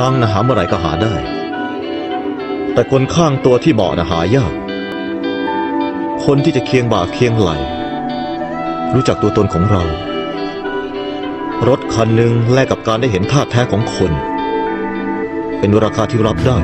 ตังนะหาเมื่อไหร่ก็หาได้ แต่คนข้างตัวที่เหมาะนะหายาก คนที่จะเคียงบ่าเคียงไหล รู้จักตัวตนของเรา รถคันหนึ่งแลกกับการได้เห็นท่าแท้ของคน เป็นราคาที่รับได้